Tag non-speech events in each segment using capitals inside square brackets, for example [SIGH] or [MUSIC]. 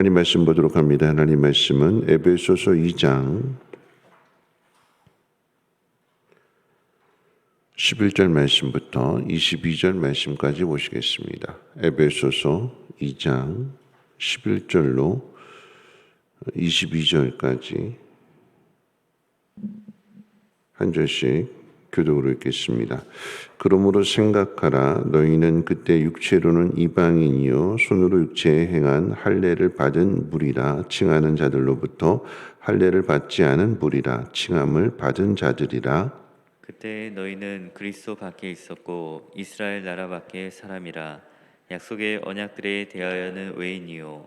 하나님 말씀 보도록 합니다. 하나님 말씀은 에베소서 2장 11절 말씀부터 22절 말씀까지 보시겠습니다. 에베소서 2장 11절로 22절까지 한 절씩 교독으로 읽겠습니다. 그러므로 생각하라 너희는 그때 육체로는 이방인이요 손으로 육체에 행한 할례를 받은 무리라. 칭하는 자들로부터 할례를 받지 않은 무리라. 칭함을 받은 자들이라. 그때 너희는 그리스도 밖에 있었고 이스라엘 나라 밖에 사람이라. 약속의 언약들에 대하여는 외인이요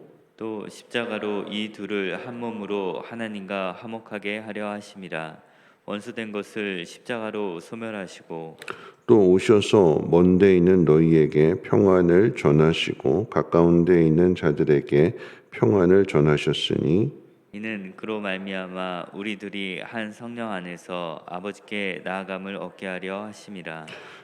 또 십자가로 이 둘을 한 몸으로 하나님과 화목하게 하려 하심이라. 원수된 것을 십자가로 소멸하시고 또 오셔서 먼 데 있는 너희에게 평안을 전하시고 가까운 데 있는 자들에게 평안을 전하셨으니 이는 그로 말미암아 우리들이 한 성령 안에서 아버지께 나아감을 얻게 하려 하심이라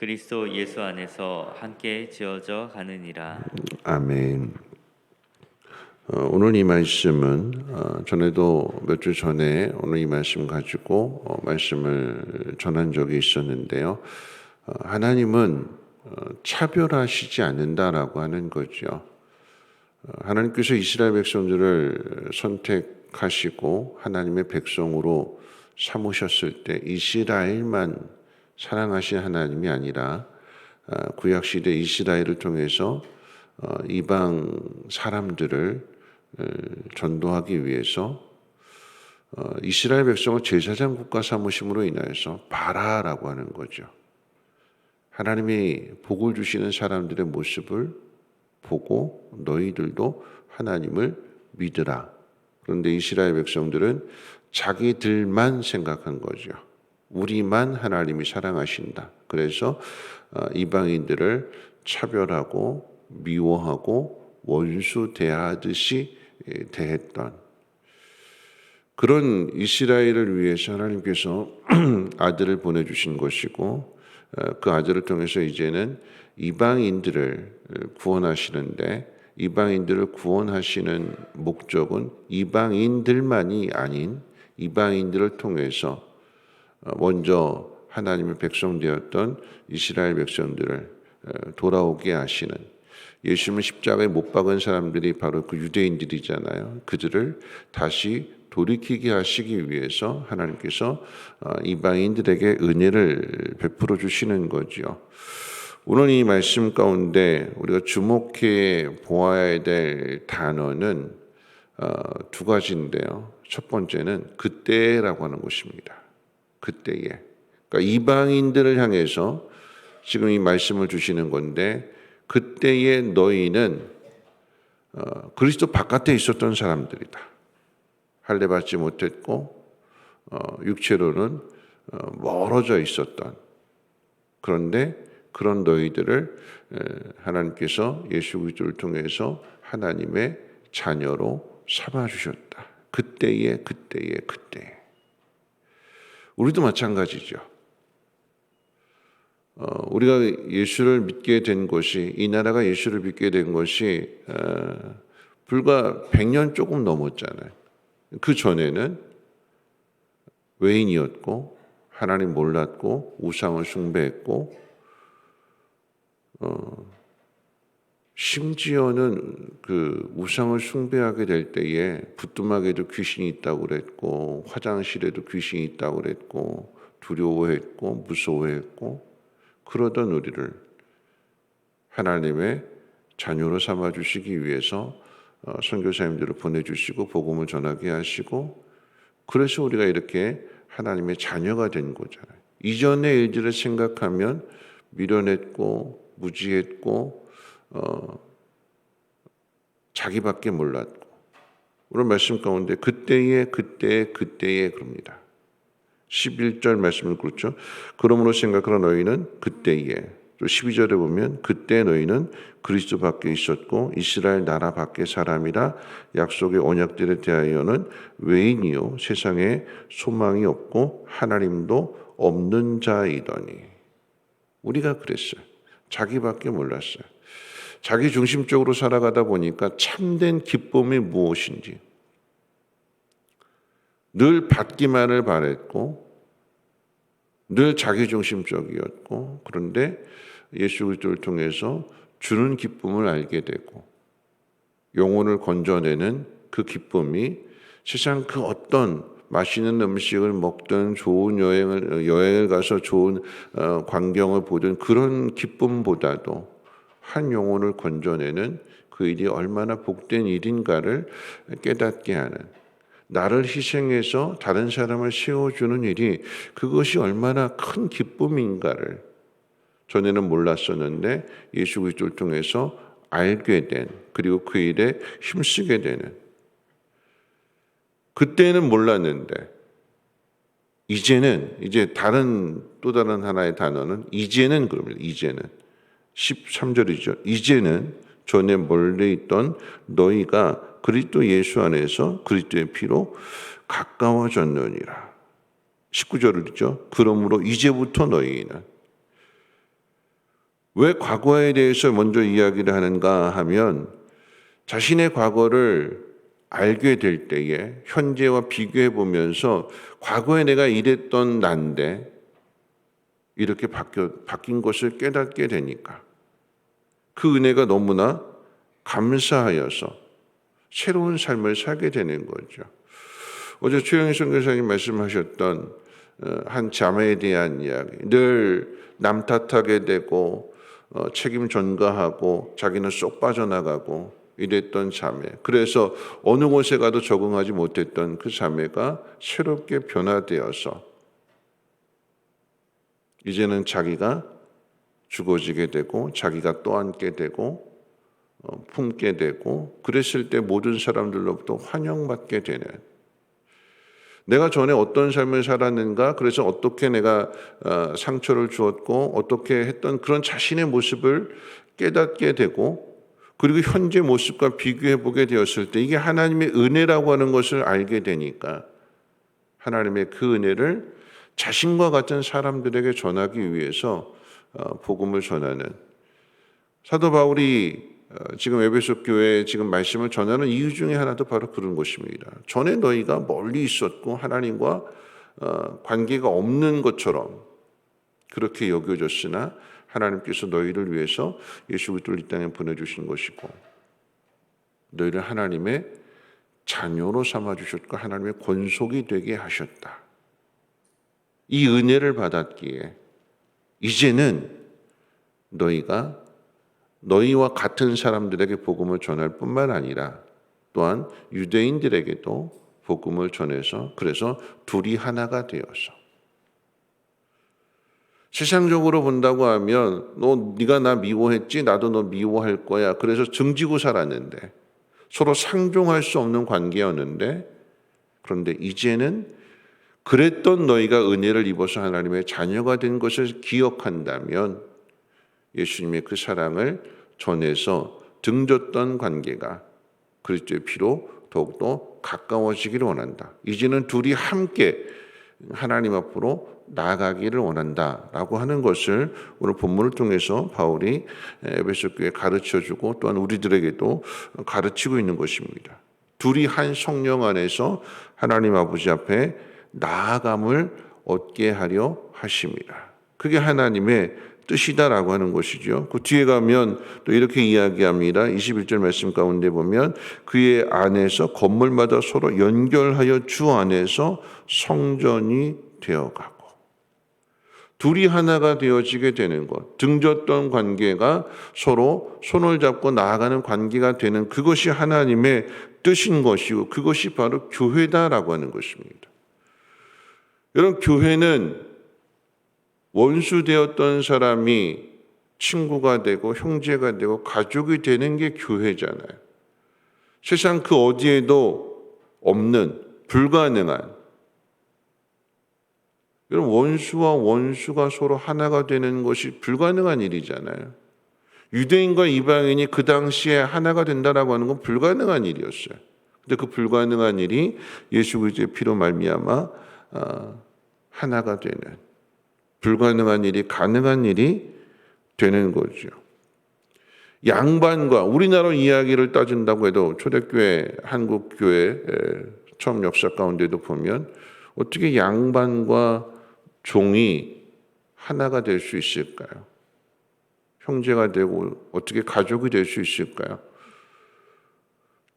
그리스도 예수 안에서 함께 지어져 가느니라 아멘. 어, 오늘 이 말씀은 어, 전에도 몇 주 전에 오늘 이 말씀 가지고 어, 말씀을 전한 적이 있었는데요. 어, 하나님은 어, 차별하시지 않는다라고 하는 거죠. 어, 하나님께서 이스라엘 백성들을 선택하시고 하나님의 백성으로 삼으셨을 때 이스라엘만 사랑하신 하나님이 아니라 어, 구약 시대 이스라엘을 통해서 어, 이방 사람들을 어, 전도하기 위해서 어, 이스라엘 백성을 제사장 국가 삼으심으로 인하여서 바라라고 하는 거죠. 하나님이 복을 주시는 사람들의 모습을 보고 너희들도 하나님을 믿으라. 그런데 이스라엘 백성들은 자기들만 생각한 거죠. 우리만 하나님이 사랑하신다. 그래서 어, 이방인들을 차별하고 미워하고 원수 대하듯이 예, 대했던 그런 이스라엘을 위해서 하나님께서 [CLEARS THROAT] 아들을 보내주신 것이고 어, 그 아들을 통해서 이제는 이방인들을 구원하시는데 이방인들을 구원하시는 목적은 이방인들만이 아닌 이방인들을 통해서 어, 먼저 하나님의 백성 되었던 이스라엘 백성들을 어, 돌아오게 하시는 예수님을 십자가에 못 박은 사람들이 바로 그 유대인들이잖아요. 그들을 다시 돌이키게 하시기 위해서 하나님께서 어, 이방인들에게 은혜를 베풀어 주시는 거지요. 오늘 이 말씀 가운데 우리가 주목해 보아야 될 단어는 두 가지인데요. 첫 번째는 그때라고 하는 것입니다. 그때에. 그러니까 이방인들을 향해서 지금 이 말씀을 주시는 건데 그때에 너희는 어, 그리스도 바깥에 있었던 사람들이다. 할례 받지 못했고 어, 육체로는 어, 멀어져 있었던 그런데 그런 너희들을 에, 하나님께서 예수 그리스도를 통해서 하나님의 자녀로 삼아 주셨다. 그때에 그때에 그때. 우리도 마찬가지죠. 어, 우리가 예수를 믿게 된 것이 이 나라가 예수를 믿게 된 것이 어, 불과 100년 조금 넘었잖아요. 그 전에는 외인이었고 하나님 몰랐고 우상을 숭배했고 어, 심지어는 그 우상을 숭배하게 될 때에 부뚜막에도 귀신이 있다고 그랬고 화장실에도 귀신이 있다고 그랬고 두려워했고 무서워했고 그러던 우리를 하나님의 자녀로 삼아 주시기 위해서 어, 선교사님들을 보내 주시고 복음을 전하게 하시고 그래서 우리가 이렇게 하나님의 자녀가 된 거잖아요. 이전의 일들을 생각하면 미련했고 무지했고 어, 자기밖에 몰랐고 오늘 말씀 가운데 그때에 그때에 그때에 그럽니다. 11절 말씀을 그렇죠. 그러므로 생각하라 너희는 그때에 또 12절에 보면 그때 너희는 그리스도 밖에 있었고 이스라엘 나라 밖에 사람이라 약속의 언약들에 대하여는 외인이요 세상에 소망이 없고 하나님도 없는 자이더니 우리가 그랬어요. 자기밖에 몰랐어요. 자기 중심적으로 살아가다 보니까 참된 기쁨이 무엇인지. 늘 받기만을 바랬고 늘 자기 중심적이었고 그런데 예수 그리스도를 통해서 주는 기쁨을 알게 되고 영혼을 건져내는 그 기쁨이 세상 그 어떤 맛있는 음식을 먹든 좋은 여행을 여행을 가서 좋은 어, 광경을 보든 그런 기쁨보다도 한 영혼을 건져내는 그 일이 얼마나 복된 일인가를 깨닫게 하는 나를 희생해서 다른 사람을 세워주는 일이 그것이 얼마나 큰 기쁨인가를 전에는 몰랐었는데 예수 그리스도를 통해서 알게 된 그리고 그 일에 힘쓰게 되는 그때는 몰랐는데 이제는 이제 다른 또 다른 하나의 단어는 이제는 그럽니다. 이제는 13절이죠. 이제는 전에 멀리 있던 너희가 그리스도 예수 안에서 그리스도의 피로 가까워졌느니라. 19절이죠. 그러므로 이제부터 너희는 왜 과거에 대해서 먼저 이야기를 하는가 하면 자신의 과거를 알게 될 때에 현재와 비교해 보면서 과거에 내가 이랬던 난데 이렇게 바뀌어, 바뀐 것을 깨닫게 되니까 그 은혜가 너무나 감사하여서 새로운 삶을 살게 되는 거죠. 어제 최영희 선교사님 말씀하셨던 어, 한 자매에 대한 이야기. 늘 남 탓하게 되고 어, 책임 전가하고 자기는 쏙 빠져나가고 이랬던 자매. 그래서 어느 곳에 가도 적응하지 못했던 그 자매가 새롭게 변화되어서 이제는 자기가 죽어지게 되고 자기가 또 앉게 되고 어, 품게 되고 그랬을 때 모든 사람들로부터 환영받게 되는. 내가 전에 어떤 삶을 살았는가 그래서 어떻게 내가 어, 상처를 주었고 어떻게 했던 그런 자신의 모습을 깨닫게 되고 그리고 현재 모습과 비교해 보게 되었을 때 이게 하나님의 은혜라고 하는 것을 알게 되니까 하나님의 그 은혜를 자신과 같은 사람들에게 전하기 위해서 어, 복음을 전하는 사도 바울이 어, 지금 에베소 교회에 지금 말씀을 전하는 이유 중에 하나도 바로 그런 것입니다. 전에 너희가 멀리 있었고 하나님과 어, 관계가 없는 것처럼 그렇게 여겨졌으나 하나님께서 너희를 위해서 예수 그리스도를 이 땅에 보내주신 것이고 너희를 하나님의 자녀로 삼아 주셨고 하나님의 권속이 되게 하셨다. 이 은혜를 받았기에 이제는 너희가 너희와 같은 사람들에게 복음을 전할 뿐만 아니라 또한 유대인들에게도 복음을 전해서 그래서 둘이 하나가 되어서. 세상적으로 본다고 하면 너 네가 나 미워했지? 나도 너 미워할 거야. 그래서 증지고 살았는데 서로 상종할 수 없는 관계였는데 그런데 이제는 그랬던 너희가 은혜를 입어서 하나님의 자녀가 된 것을 기억한다면 예수님의 그 사랑을 전해서 등졌던 관계가 그리스도의 피로 더욱더 가까워지기를 원한다. 이제는 둘이 함께 하나님 앞으로 나아가기를 원한다라고 하는 것을 오늘 본문을 통해서 바울이 에베소 교회 가르쳐 주고 또한 우리들에게도 가르치고 있는 것입니다. 둘이 한 성령 안에서 하나님 아버지 앞에 나아감을 얻게 하려 하십니다. 그게 하나님의 뜻이다라고 하는 것이죠. 그 뒤에 가면 또 이렇게 이야기합니다. 21절 말씀 가운데 보면 그의 안에서 건물마다 서로 연결하여 주 안에서 성전이 되어가고 둘이 하나가 되어지게 되는 것, 등졌던 관계가 서로 손을 잡고 나아가는 관계가 되는 그것이 하나님의 뜻인 것이고 그것이 바로 교회다라고 하는 것입니다. 여러분, 교회는 원수 되었던 사람이 친구가 되고 형제가 되고 가족이 되는 게 교회잖아요. 세상 그 어디에도 없는 불가능한 여러분 원수와 원수가 서로 하나가 되는 것이 불가능한 일이잖아요. 유대인과 이방인이 그 당시에 하나가 된다라고 하는 건 불가능한 일이었어요. 근데 그 불가능한 일이 예수 그리스도의 피로 말미암아 어, 하나가 되는 불가능한 일이 가능한 일이 되는 거죠. 양반과 우리나라 이야기를 따진다고 해도 초대교회 한국 교회 처음 역사 가운데도 보면 어떻게 양반과 종이 하나가 될 수 있을까요? 형제가 되고 어떻게 가족이 될 수 있을까요?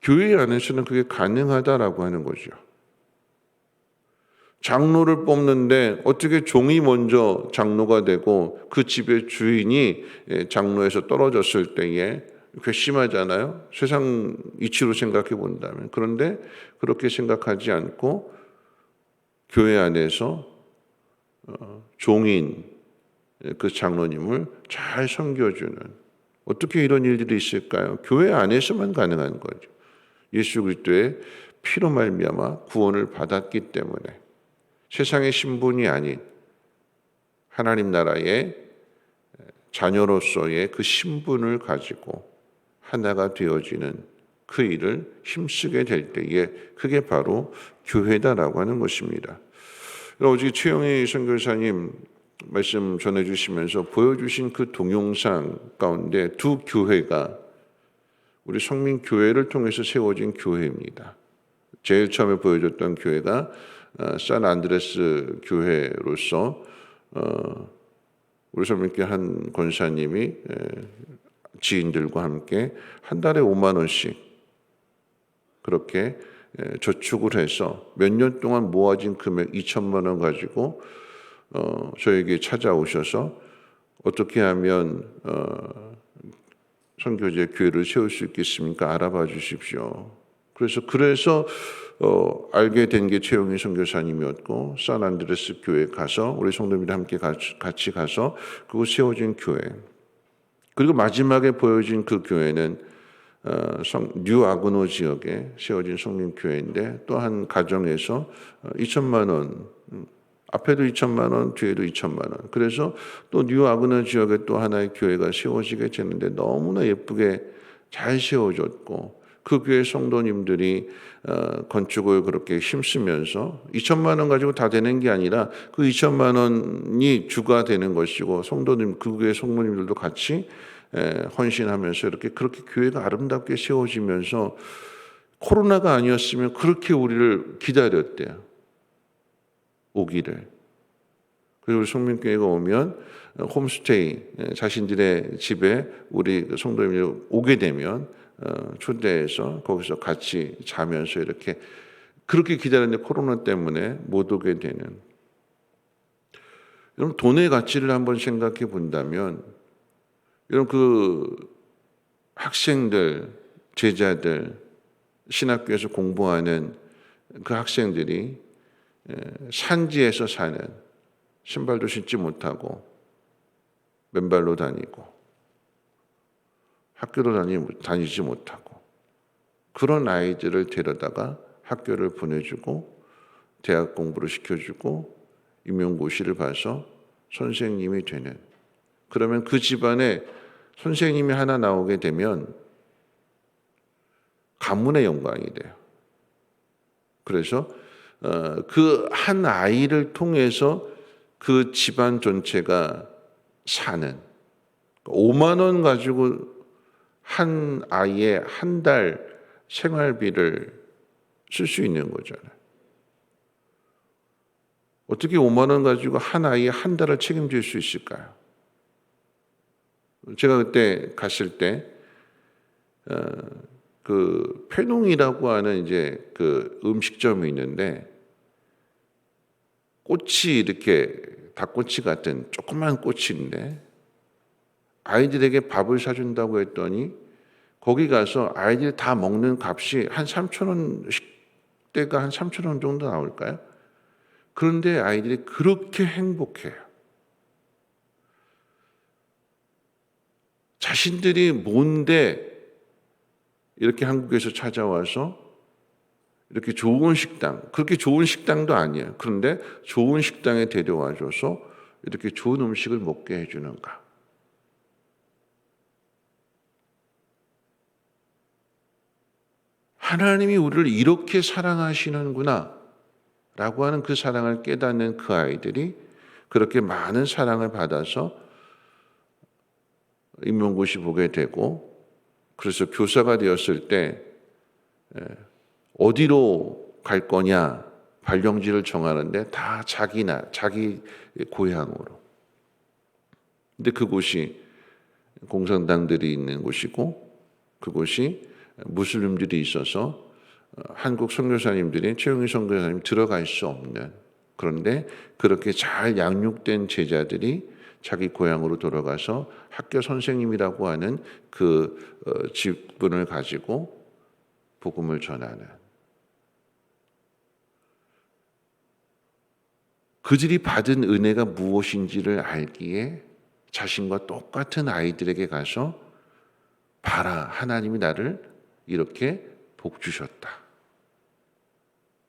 교회 안에서는 그게 가능하다라고 하는 거죠. 장로를 뽑는데 어떻게 종이 먼저 장로가 되고 그 집의 주인이 예, 장로에서 떨어졌을 때에 괘씸하잖아요. 세상 이치로 생각해 본다면. 그런데 그렇게 생각하지 않고 교회 안에서 어, 종인 그 장로님을 잘 섬겨주는 어떻게 이런 일들이 있을까요? 교회 안에서만 가능한 거죠. 예수 그리스도의 피로 말미암아 구원을 받았기 때문에 세상의 신분이 아닌 하나님 나라의 자녀로서의 그 신분을 가지고 하나가 되어지는 그 일을 힘쓰게 될 때에 그게 바로 교회다라고 하는 것입니다. 어제 최영희 선교사님 말씀 전해주시면서 보여주신 그 동영상 가운데 두 교회가 우리 성민 교회를 통해서 세워진 교회입니다. 제일 처음에 보여줬던 교회가 어, 산 안드레스 교회로서 어, 우리 성민교 한 권사님이 지인들과 함께 한 달에 5만 원씩 그렇게 저축을 해서 몇 년 동안 모아진 금액 2천만 원 가지고 어, 저에게 찾아오셔서 어떻게 하면 어, 선교제 교회를 세울 수 있겠습니까? 알아봐 주십시오. 그래서 그래서 어, 알게 된 게 최영희 선교사님이었고 산 안드레스 교회 가서 우리 성도들이 함께 같이, 가서 그곳 세워진 교회. 그리고 마지막에 보여진 그 교회는 어, 성, 뉴 아그노 지역에 세워진 성민교회인데 또한 가정에서 2천만 원 음, 앞에도 2천만 원, 뒤에도 2천만 원. 그래서 또 뉴 아그노 지역에 또 하나의 교회가 세워지게 되는데 너무나 예쁘게 잘 세워졌고 그 교회 성도님들이 어, 건축을 그렇게 힘쓰면서 2천만 원 가지고 다 되는 게 아니라 그 2천만 원이 주가 되는 것이고 성도님 그 교회 성도님들도 같이 헌신하면서 이렇게 그렇게 교회가 아름답게 세워지면서 코로나가 아니었으면 그렇게 우리를 기다렸대요. 오기를. 그리고 성민교회가 오면 홈스테이 자신들의 집에 우리 성도님이 오게 되면 어, 초대해서 거기서 같이 자면서 이렇게 그렇게 기다렸는데 코로나 때문에 못 오게 되는. 여러분 돈의 가치를 한번 생각해 본다면 여러분 그 학생들, 제자들, 신학교에서 공부하는 그 학생들이 산지에서 사는 신발도 신지 못하고 맨발로 다니고 학교도 다니, 지 못하고 그런 아이들을 데려다가 학교를 보내주고 대학 공부를 시켜주고 임용고시를 봐서 선생님이 되는 그러면 그 집안에 선생님이 하나 나오게 되면 가문의 영광이 돼요. 그래서 어, 그한 아이를 통해서 그 집안 전체가 사는 5만 원 가지고 한 아이의 한 달 생활비를 쓸 수 있는 거잖아요. 어떻게 5만 원 가지고 한 아이의 한 달을 책임질 수 있을까요? 제가 그때 갔을 때, 어, 그 페농이라고 하는 이제 그 음식점이 있는데 꽃이 이렇게 닭꼬치 같은 조그만 꽃인데 아이들에게 밥을 사준다고 했더니 거기 가서 아이들이 다 먹는 값이 한 3천 원 식대가 한 3천 원 정도 나올까요? 그런데 아이들이 그렇게 행복해요. 자신들이 뭔데 이렇게 한국에서 찾아와서 이렇게 좋은 식당, 그렇게 좋은 식당도 아니에요. 그런데 좋은 식당에 데려와줘서 이렇게 좋은 음식을 먹게 해주는가. 하나님이 우리를 이렇게 사랑하시는구나. 라고 하는 그 사랑을 깨닫는 그 아이들이 그렇게 많은 사랑을 받아서 임용고시 보게 되고 그래서 교사가 되었을 때 에, 어디로 갈 거냐 발령지를 정하는데 다 자기 나 자기 고향으로. 근데 그곳이 공산당들이 있는 곳이고 그곳이 무슬림들이 있어서 어, 한국 선교사님들이 최영희 선교사님 들어갈 수 없는 그런데 그렇게 잘 양육된 제자들이 자기 고향으로 돌아가서 학교 선생님이라고 하는 그 어, 직분을 가지고 복음을 전하는. 그들이 받은 은혜가 무엇인지를 알기에 자신과 똑같은 아이들에게 가서 봐라 하나님이 나를 이렇게 복 주셨다.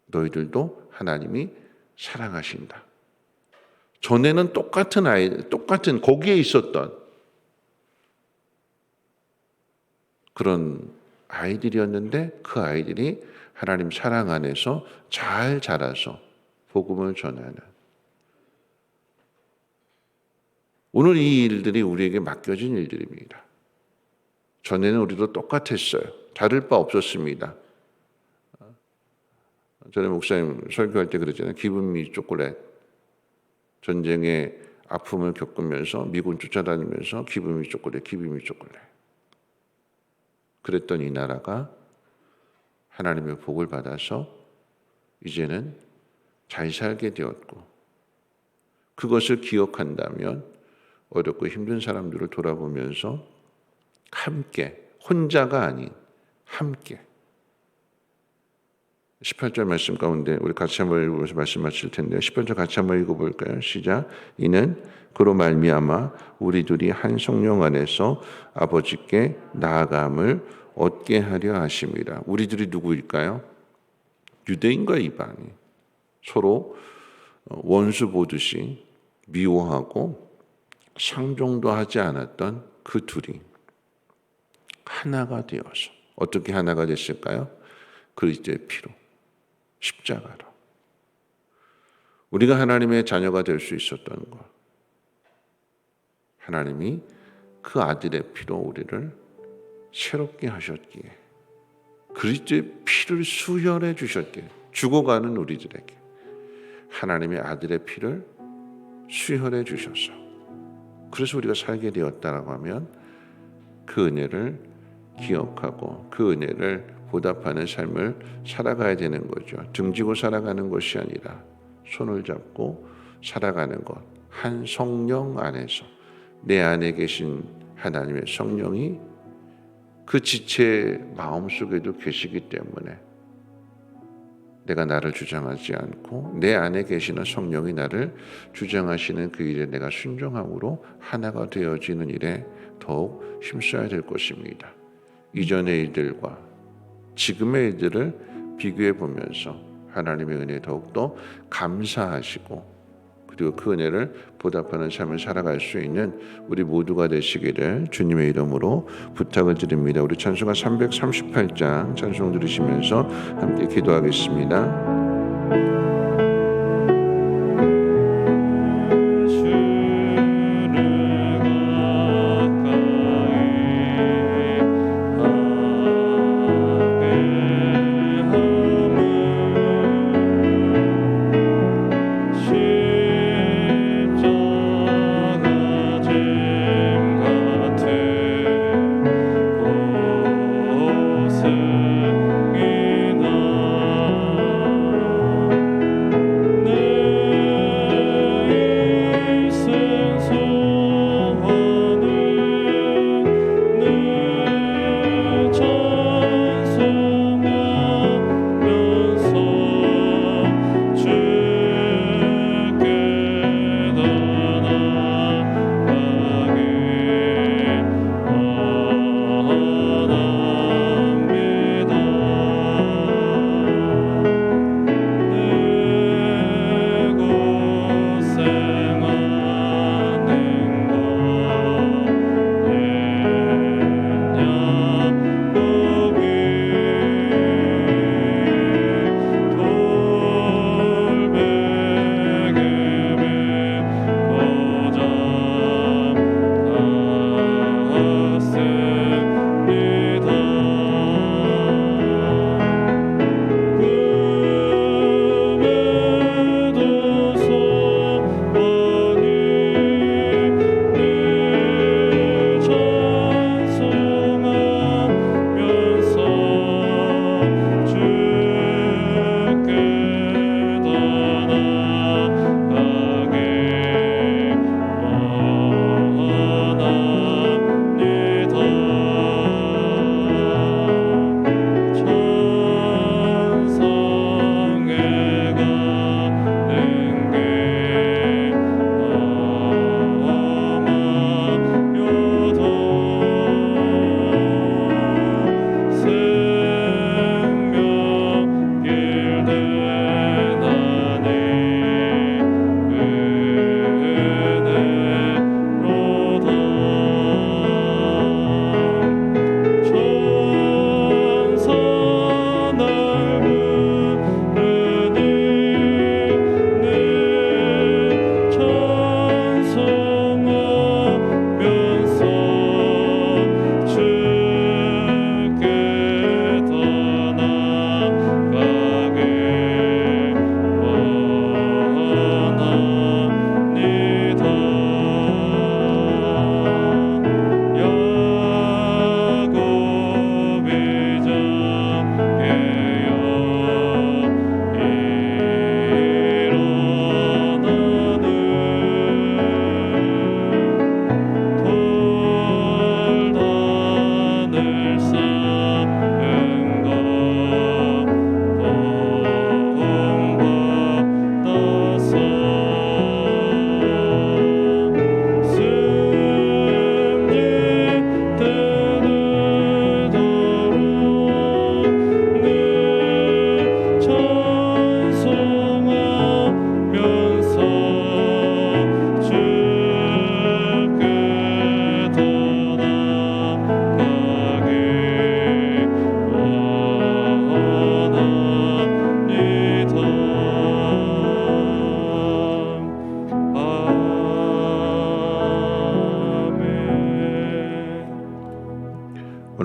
너희들도 하나님이 사랑하신다. 전에는 똑같은 아이, 똑같은 거기에 있었던 그런 아이들이었는데 그 아이들이 하나님 사랑 안에서 잘 자라서 복음을 전하는 오늘 이 일들이 우리에게 맡겨진 일들입니다. 전에는 우리도 똑같았어요. 다를 바 없었습니다. 전에 목사님 설교할 때 그랬잖아요. 기분미 초콜릿. 전쟁의 아픔을 겪으면서 미군 쫓아다니면서 기분미 초콜릿, 기분미 초콜릿. 그랬던 이 나라가 하나님의 복을 받아서 이제는 잘 살게 되었고 그것을 기억한다면 어렵고 힘든 사람들을 돌아보면서 함께 혼자가 아닌 함께 18절 말씀 가운데 우리 같이 한번 읽어보면서 말씀 마칠 텐데요. 18절 같이 한번 읽어볼까요? 시작. 이는 그로 말미암아 우리 둘이 한 성령 안에서 아버지께 나아감을 얻게 하려 하심이라. 우리 들이 누구일까요? 유대인과 이방인 서로 원수 보듯이 미워하고 상종도 하지 않았던 그 둘이 하나가 되어서 어떻게 하나가 됐을까요? 그리스도의 피로 십자가로 우리가 하나님의 자녀가 될 수 있었던 것 하나님이 그 아들의 피로 우리를 새롭게 하셨기에 그리스도의 피를 수혈해 주셨기에 죽어가는 우리들에게 하나님의 아들의 피를 수혈해 주셔서 그래서 우리가 살게 되었다라고 하면 그 은혜를 기억하고 그 은혜를 보답하는 삶을 살아가야 되는 거죠. 등지고 살아가는 것이 아니라 손을 잡고 살아가는 것. 한 성령 안에서 내 안에 계신 하나님의 성령이 그 지체 마음 속에도 계시기 때문에 내가 나를 주장하지 않고 내 안에 계시는 성령이 나를 주장하시는 그 일에 내가 순종함으로 하나가 되어지는 일에 더욱 힘써야 될 것입니다. 이전의 일들과 지금의 일들을 비교해 보면서 하나님의 은혜에 더욱더 감사하시고 그리고 그 은혜를 보답하는 삶을 살아갈 수 있는 우리 모두가 되시기를 주님의 이름으로 부탁을 드립니다. 우리 찬송가 338장 찬송 들으시면서 함께 기도하겠습니다.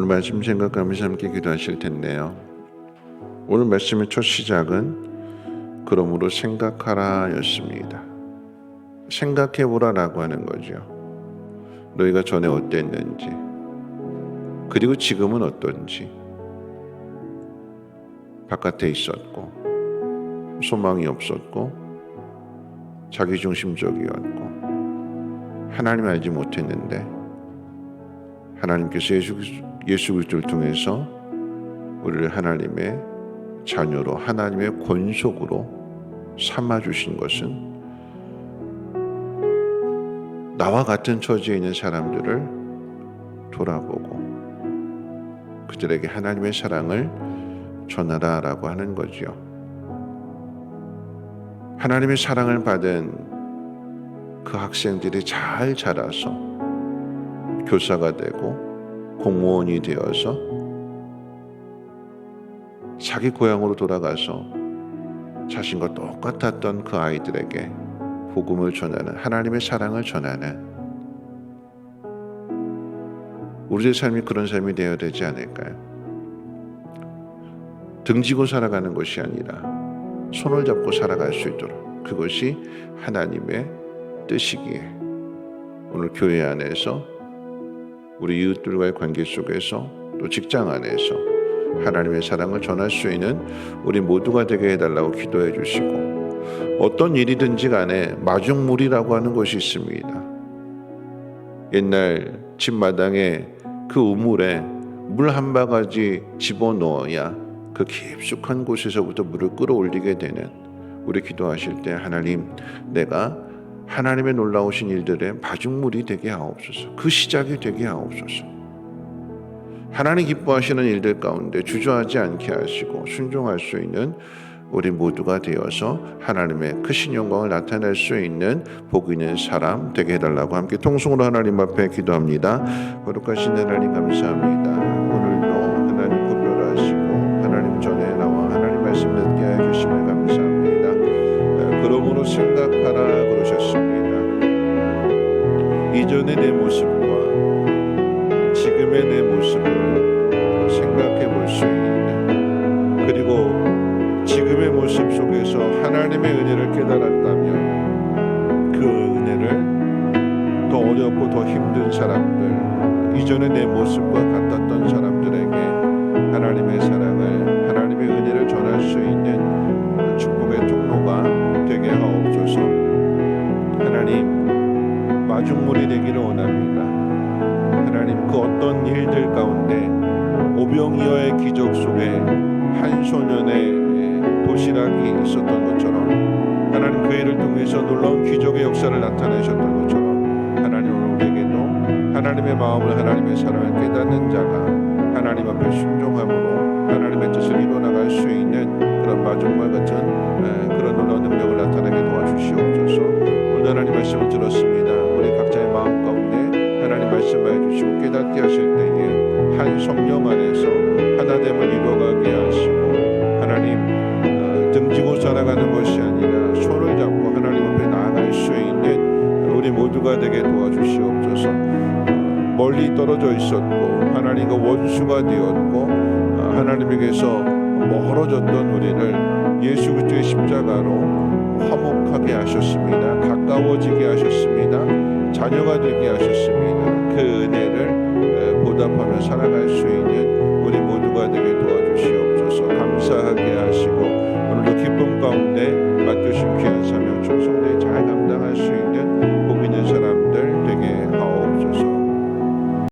말씀 생각하면서 함께 기도하실 텐데요. 오늘 말씀의 첫 시작은 그러므로 생각하라 였습니다. 생각해 보라 라고 하는 거죠. 너희가 전에 어땠는지, 그리고 지금은 어떤지. 바깥에 있었고, 소망이 없었고, 자기중심적이었고, 하나님 알지 못했는데, 하나님께서 예수, 예수 그리스도를 통해서 우리를 하나님의 자녀로 하나님의 권속으로 삼아 주신 것은 나와 같은 처지에 있는 사람들을 돌아보고 그들에게 하나님의 사랑을 전하라라고 하는 거지요. 하나님의 사랑을 받은 그 학생들이 잘 자라서 교사가 되고 공무원이 되어서 자기 고향으로 돌아가서 자신과 똑같았던 그 아이들에게 복음을 전하는 하나님의 사랑을 전하는 우리의 삶이 그런 삶이 되어야 되지 않을까요? 등지고 살아가는 것이 아니라 손을 잡고 살아갈 수 있도록 그것이 하나님의 뜻이기에 오늘 교회 안에서 우리 이웃들과의 관계 속에서 또 직장 안에서 하나님의 사랑을 전할 수 있는 우리 모두가 되게 해달라고 기도해 주시고 어떤 일이든지 간에 마중물이라고 하는 것이 있습니다. 옛날 집 마당에 그 우물에 물 한 바가지 집어 넣어야 그 깊숙한 곳에서부터 물을 끌어올리게 되는 우리 기도하실 때 하나님 내가 하나님의 놀라우신 일들의 마중물이 되게 하옵소서. 그 시작이 되게 하옵소서. 하나님 기뻐하시는 일들 가운데 주저하지 않게 하시고 순종할 수 있는 우리 모두가 되어서 하나님의 크신 영광을 나타낼 수 있는 복 있는 사람 되게 해달라고 함께 통성으로 하나님 앞에 기도합니다. 거룩하신 하나님 감사합니다. 모습과 지금의 내 모습을 생각해 볼 수 있는 그리고 지금의 모습 속에서 하나님의 은혜를 깨달았다면 그 은혜를 더 어렵고 더 힘든 사람들 이전의 내 모습과 깨닫게 하실 때에 한 성령 안에서 하나됨을 이루어가게 하시고 하나님 어, 등지고 살아가는 것이 아니라 손을 잡고 하나님 앞에 나아갈 수 있는 우리 모두가 되게 도와주시옵소서 어, 멀리 떨어져 있었고 하나님과 원수가 되었고 어, 하나님에게서 멀어졌던 우리를 예수 그리스도의 십자가로 화목하게 하셨습니다. 가까워지게 하셨습니다. 자녀가 되게 하셨습니다. 그 은혜를 에, 보답하며 살